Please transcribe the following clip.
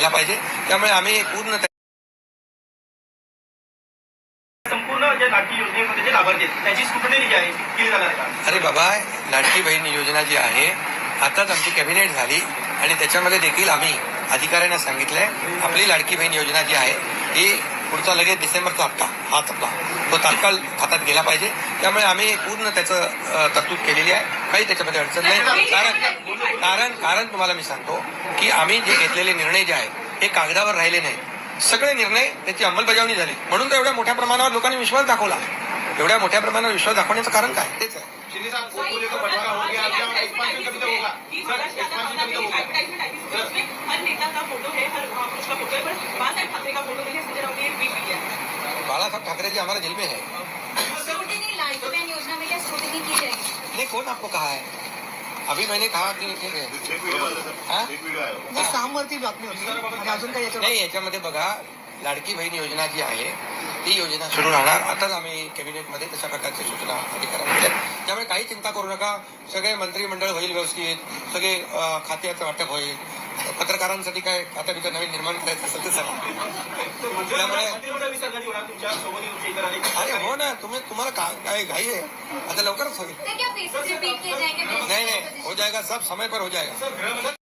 गेला पाहिजे. त्यामुळे आम्ही पूर्ण त्या- संपूर्ण ज्या लाडकी योजनेमध्ये जे लाभार्थी आहेत त्याची स्क्रुटनी जी आहे ती केली जाणार आहे का? अरे बाबा लाडकी बहीण योजना जी आहे आताच आमची कॅबिनेट झाली आणि त्याच्यामध्ये देखील आम्ही अधिकाऱ्यांना सांगितलंय आपली लाडकी बहीण योजना जी आहे ती पुढचा लगेच डिसेंबरचा हप्ता हा हप्ता तो तात्काळ खात्यात गेला पाहिजे. त्यामुळे आम्ही पूर्ण त्याचं तरतूद केलेली आहे. काही त्याच्यामध्ये अडचण नाही. कारण कारण कारण तुम्हाला मी सांगतो की आम्ही जे घेतलेले निर्णय जे आहेत हे कागदावर राहिले नाहीत. सगळे निर्णय त्याची अंमलबजावणी झाली. म्हणून तर एवढ्या मोठ्या प्रमाणावर लोकांनी विश्वास दाखवला. एवढ्या मोठ्या प्रमाणावर विश्वास दाखवण्याचं कारण काय? तेच आहे. बाळासाहेब ठाकरे जी हमारे दिल में है. नहीं कौन आपको कहा है? अभी मैंने कहा कि ठीक हा? आहे बातमी होती। अजून काही नाही याच्यामध्ये बघा लाडकी बहीण योजना जी आहे ती योजना सुरू राहणार. आताच आम्ही कॅबिनेटमध्ये तशा प्रकारच्या सूचना अधिकाऱ्यांना दिल्या. त्यामुळे काही चिंता करू नका. सगळे मंत्रिमंडळ होईल व्यवस्थित. सगळे खात्याचं वाटप होईल. पत्रकारांसाठी काय खात्या बित्या नवीन निर्माण करायचं असेल तर सांगा त्यामुळे अरे हो ना तुम्ही तुम्हाला काय घाई आहे. आता लवकरच होईल. सब समय पर हो जाएगा।